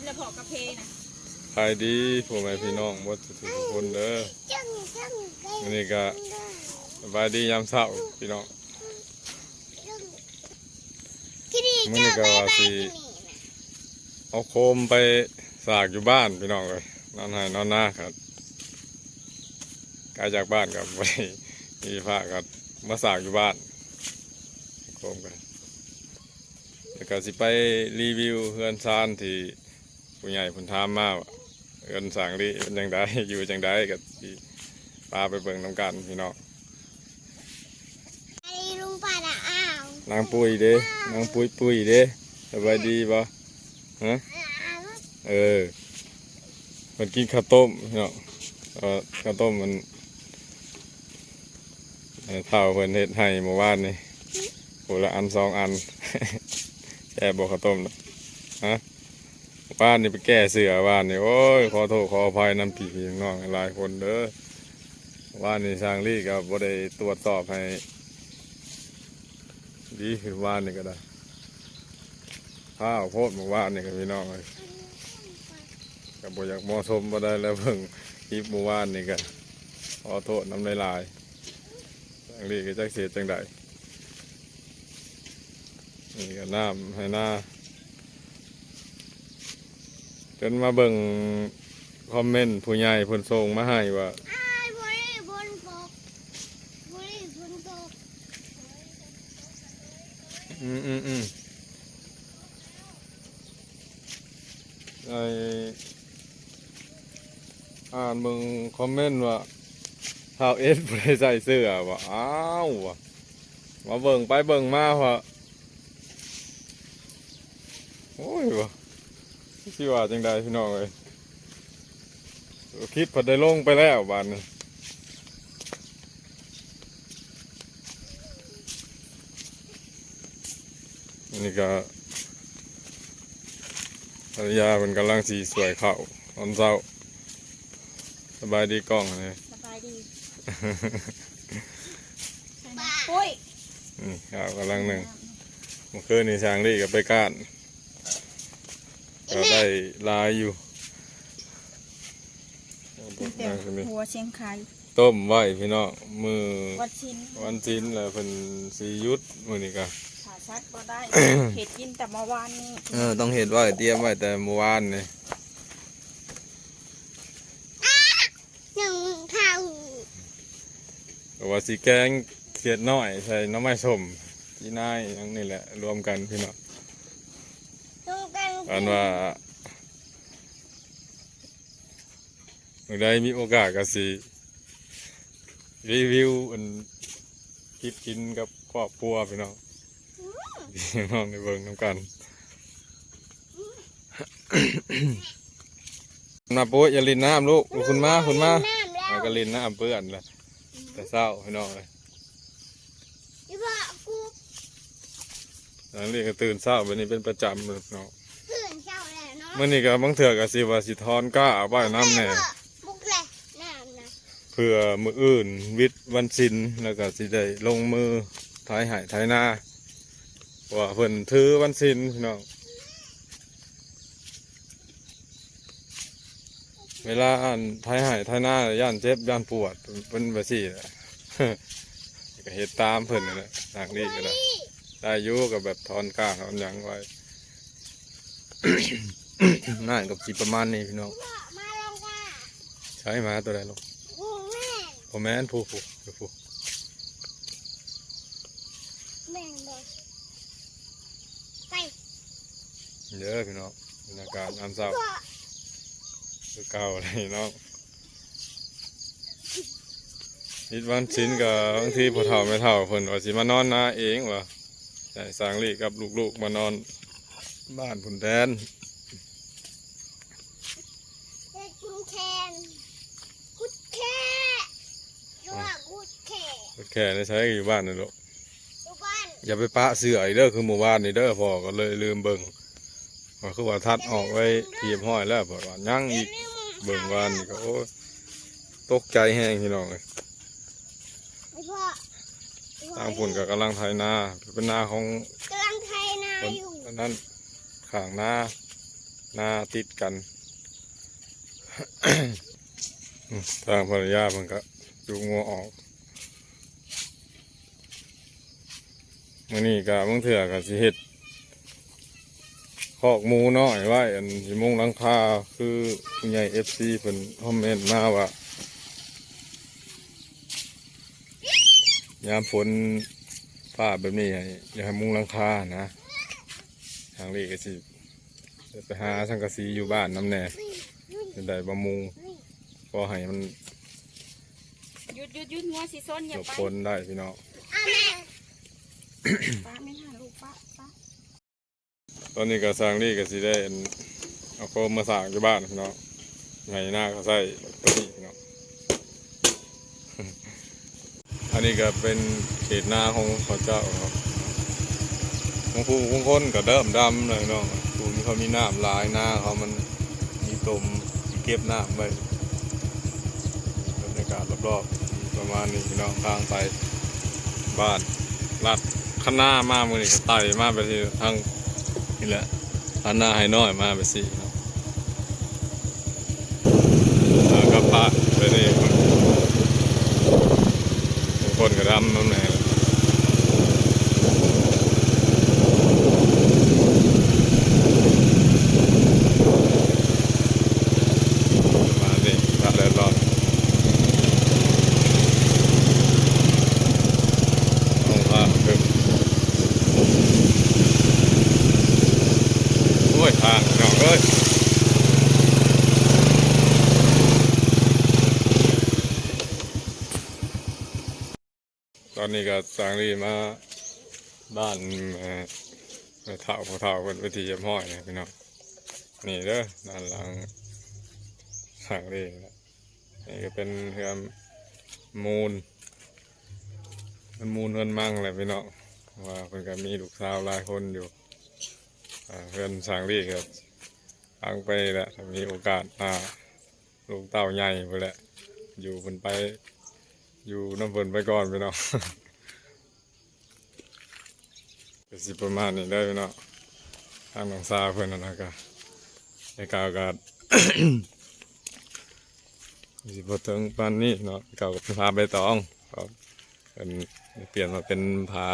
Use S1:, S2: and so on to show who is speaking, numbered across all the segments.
S1: นแล้วพอกาแฟนะ
S2: ขายดีพ่อแม่พี่น้องหมดทุกคนเด้อ
S3: จังจัง
S2: อันนี้ก็สบายดียามเช้าพี่น้อง
S3: ที่นี่
S2: มื้อนี้
S3: เจ้า
S2: ก็
S3: บาย
S2: ว่า
S3: บาย
S2: สิ
S3: ที่นี่นะ
S2: เอาโคมไปสากอยู่บ้านพี่น้องเลยนอนให้นอนหน้าครับไกลจากบ้านกับไปมีผ้ากับมาสากอยู่บ้านโคมกันแล้วก็สิไปรีวิวเฮือนซานที่ ผู้ใหญ่เพุ่นถามมาว่าเฮือนสร้างรีเป็นจังไดอยู่จังไดกับที่พาไปเบิ่งน้ำกันพี่น้อง
S3: ไอ้ลุงป่าน่ะอ้าวนา
S2: งปุยเด้นางปุยปุยเด้สบายดีบ่ฮะ
S3: อ้าว
S2: เออมันกินข้าวต้มพี่น้องเออข้าวต้มมันเอ่อเท่าเพิ่นเฮ็ดให้เมื่อวานนี่คนละอันสองอันแก่บอกข้าวต้มนะฮะ บ้านนี่ไปแก้เสือบ้านนี่โอ้ยขอโทษขออภัยนำพี่พี่น้องหลายคนเด้อบ้านนี่ช่างลี่ก็บ่ได้ตรวจสอบให้ ดีคือบ้านนี่ก็ได้ข้าวโพดเมื่อวานนี่ก็พี่น้องเลยก็บ่อยากมาะสมบ่ได้แล้วเพิ่งคลิปเมื่อวานนี่ก็ขอโทษน้ำลายลายๆจังนี้ก็จักเสียจังใดนี่ก็น้ำให้หน้า จนมาเบิ่งคอมเมนต์ผู้ใหญ่เพิ่นส่งมาให้ว่า
S3: อ้ายบริบนตกบริบนตก
S2: อืมอืมอืมไออ่านมึงคอมเมนต์ว่าเท้าเอสบ่ได้ใส่เสื้อว่าอ้าวว่ะมาเบิ่งไปเบิ่งมาว่าโอ้ยว่ะ สิว่าจังใดพี่น้องเอ้ยคิดพอได้ลงไปแล้วบานนี้อันนี่ก็ภรรยาเป็นกำลังสีสวยเข่าตอนเช้า สบายดีกล้องเลย
S1: สบายดีปุ้ย
S2: นี่ข้าวกำลังหนึ่งเมื่อคืนนี่ช้างลี่กับไปก้าน ก็ได้ลายอยู่
S1: แต่หัวเชียงคาย
S2: ต้มไว้พี่น้องมือ
S1: วัดชิน
S2: วันจินแล้วเป็นสียุดมือนี่ก็
S1: ขาชัดก็ได้ เห็ดกินแต่เมื่อวานนี้
S2: เออต้องเห็ดไว้เตรียมไว้แต่เมื่อวานนี่
S3: หนึ่งเท่า
S2: แต่ว่าสีแกงเขียดน้อยใส่น้ำไม้ส้มจีน่ายอยังนี่แหละรวมกันพี่น้อง
S3: ตรงกัน
S2: อันว่าเมื่อใดมีโอกาสก็สิรีวิวอันคลิปกินกับครอบครัวพี่น้องพี่น้องในเบิ่งน้ำกันนาปุ้ยอย่าลินน้ำลูกลูกคุณมาคุณมา
S3: น้ำแล้ว
S2: แล้วก็ลินน้ำเปื้อนเลยแต่เศร้าพี่น้องเลย
S3: อีพ่อกู
S2: หลังเรียนก็ตื่นเศร้าแบบนี้เป็นประจำเลยเนาะ มื่อนี้ก็บางเถื่อก็สิว่าสิทอนก้าเอาไว้น้ำแน่
S3: บุกเลยน้ำนะ
S2: เพื่อมืออื่นวิทย์วันศิลแล้วก็สิได้ลงมือท้ายหายท้ายหน้าว่าเพิ่นถือวันศิลพี่น้องเวลาอ่านท้ายหายท้ายหน้าย่านเจ็บย่านปวดเป็นแบบสี่แหละก็เฮ็ดตามเพิ่นนั่นแหละทางนี้ก็ได้ได้อยู่กับแบบทอนก้าทอนหยังไว้ น่ากับสิประมาณนี้พี่น้อง
S3: พ่อมาลงว่า
S2: ใช้มาตัวใดลง
S3: กูแม่
S2: พ่อแม่นผู้ผู้ผู้ผู้
S3: แม่งเลยไป
S2: เยอะพี่น้องบรรยากาศน้ำเศร้า
S3: พ่อ
S2: คือเก่าเลยน้องนิดวันชิ้นกับบางทีผู้เฒ่าไม่เฒ่าเพิ่นว่าสิมานอนนาเองวะใช่สร้างลีกับลูกๆมานอนบ้านผุนแทน
S3: เด็กกุแคนกุดแค่ระหว่างกุดแค่
S2: แค่ได้ใช้อยู่บ้านนี่ลูก
S3: ทุกบ้าน
S2: อย่าไปปะเสืออีกเด้อคือหมู่บ้านนี่เด้อพ่อก็เลยลืมเบิ่งว่าคือว่าทัดออกไว้เทียบห้อยแล้วเพราะว่ายังอีกเบิ่งวานนี่ก็โอ้ยตกใจแห้งพี่น้องเลย
S3: ไอ้พ่อ
S2: ทางฝุ่นก็กำลังไถนาเป็นนาของ
S3: กำลังไทยนา
S2: คน
S3: อยู่
S2: อันนั้นข้างนาหน้าติดกันทางภรรยามันก็จูงงัวออก มื่อนี้ก็บางเถื่อก็สิเฮ็ดคอกหมูน้อยไว้อันสิมุงหลังคาคือผู้ใหญ่เอฟซีเพิ่นคอมเมนต์มาว่ายามฝนฟ้าแบบนี้ให้อย่าให้มุงหลังคานะ ทางนี้ก็สิเดี๋ยวไปหาสังกะสีอยู่บ้านน้ำแหน่จะได้บะมุงพอให้มัน
S1: หยุดหยุดหยุดงัวสิส้นอ
S2: ห
S1: ย่า
S2: ลบ
S1: ไป
S2: ฝนได้พี่น้อง
S3: อะแม่
S1: ป้าไม่น่าลูกป้าป้า
S2: ตอนนี้ก็สร้างนี่ก็สิได้อันเอาโคมมาสร้างอยู่บ้านพี่น้องไงหน้าก็ใส่ตัวนี้พี่น้องอันนี้ก็เป็นเขตหน้าของเขาเจ้าครับบางผู้บางคนก็เริ่มดำเลยพี่น้องผู้มีเขามีน้ำหลายหน้าเขามันมีตมเก็บน้ำไว้บรรยากาศรอบๆประมาณนี้พี่น้องทางไปบ้านลัด ข้างหน้ามามือนี่ก็ไต่มาไปที่ทางนี่แหละข้างหน้าให้น้อยมาไปสิครับแล้วก็ปะไปนี่บางคนก็ดำน้ำแหนมาดิปะเดินรอดเอาละคือ โอ้ยทางน้องเอ้ยต อนนี้ก็สร้างรีมาบ้านเอ่อไปเท่าพอเท่าคนไปที่ยมห้อยนะพี่น้องนี่เด้อด้านหลังสร้างรีนะนี่ก็เป็นเฮือมมูล มันมูลเฮือนมั่งแหละพี่น้องว่าเพิ่นก็มีลูกสาวหลายคนอยู่เพื่อนสร้างรีครับทางไปแหละถ้ามีโอกาสมาลูกเต้าใหญ่ไปแหละอยู่เพิ่นไปอยู่น้ำเพิ่นไปก่อนไปเนาะ ก็สิประมาณนี้ได้เนาะทางหนองซาเพิ่นนั่นะก็ในกาวกาศสิบถึงปานนี้เนาะเก่ากับพาใบตองครับเป็นเปลี่ยนมาเป็นพา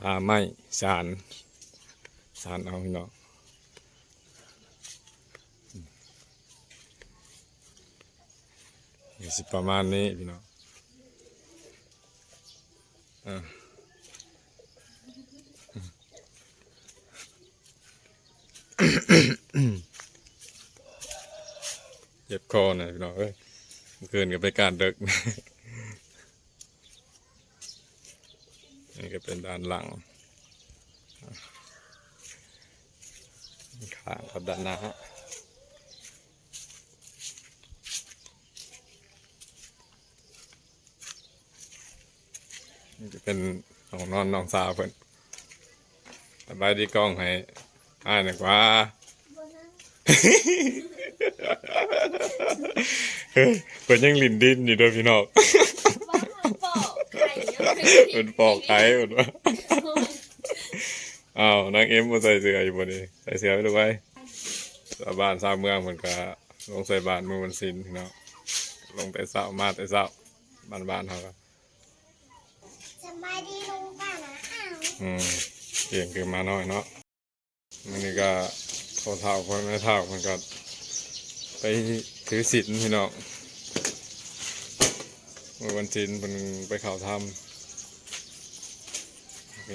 S2: พาไม้สารสารเอาพี่น้องนี่สิประมาณนี้พี่น้องอะ จ็บคอหน่อยพี่น้องเอ้ยเมื่อคืนก็ไปการเดึกนี่ก็เป็นด้านหลังข้างกับด้านหน้านี่จะเป็นห้องนอนน้องสาวเพิ่นสบายดีกล้องให้อ่านหน่อยกว่า เฮ้ยเพิ่นยังลินดินอยู่เด้วยพี่น้อง
S1: ปอกไข่
S2: เพิ่นปอกไก่เพิ่นว่าอ้าวนางเอ็มบ่ใส่เสื้ออยู่บ่นี่ใส่เสื้อไว้ดูไว้ชาวบ้านชาวเมืองเหมือนกับลงใส่บาทมือวันศิลพี่น้องลงแต่เช้ามาแต่เช้าบ้านบ้านๆเขาก็
S3: สบายดีลุงป้านะอ้าว
S2: อืมเก่งคือมาน้อยเนาะมันนี่ก็พอเท่าคนไม่เท่ามันก็ ไปถือศีลพี่น้องมือวันศิลมันไปข่าวทำ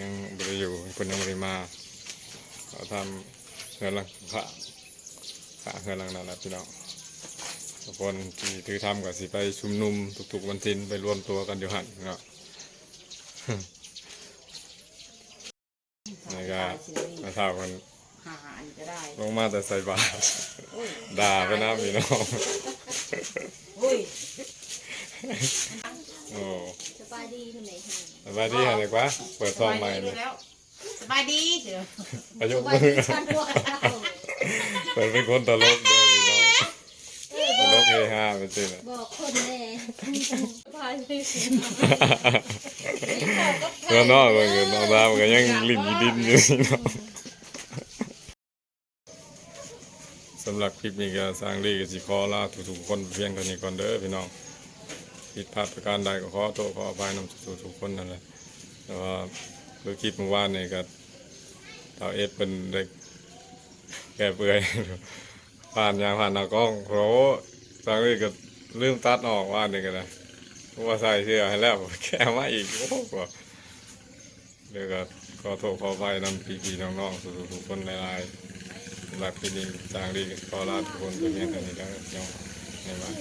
S2: ยังบริอยู่คนยังบริมาเขาทำเงินหลังพระพระเงินหลังนั่นแหละพี่น้องคนที่ถือทำกับสิไปชุมนุมทุกๆวันทินไปรวมตัวกันอยู่หันเนาะนี่ก็มาเท่ากัน ลงมาแต่ใส่บาตรด่าไปนะพี่น้อง
S1: อุ้ย
S2: โอ้
S3: สบายดีคุณไหนฮะ
S2: สบายดีฮะเด็กวะเปิดซองใหม่เลย
S1: แล้วสบายดีเดี๋ยว
S2: ประยกมือเปิดเป็นคนตลกด้วยพี่น้องตลกเฮฮาเป็นจริงอะ
S3: บอกคนแน่
S2: เพื่อนนอกเลยน้องดาวก็ยังลิ้นอยู่ดินอยู่พี่น้องำหรับคลิปนี้ก็สร้างดีก็สิขอลาทุกๆคนเพียงเท่านี้ก่อนเด้อพี่น้องผิดพลาดประการใดก็ขอโทษขออภัยนำสู่ทุกคนนั่นแหละแต่ว่าคือคลิปเมื่อวานนี่ก็เท่าเอฟเป็นได้แก่เปื่อยผ่านยางผ่านหน้ากล้องเพราะสร้างดีก็ลืมตัดออกว่านนี่ก็ได้เพราะว่าใส่เสื้อให้แล้วแก้มาอีกโอ้โหเดี๋ยวก็ขอโทษขออภัยนำพี่ๆน้องๆสู่ทุกๆคนหลายๆ หรับคลิปนี้สร้างดีก็ขอลาทุกคนไปเพียงเท่านี้แล้วเนาะในวัน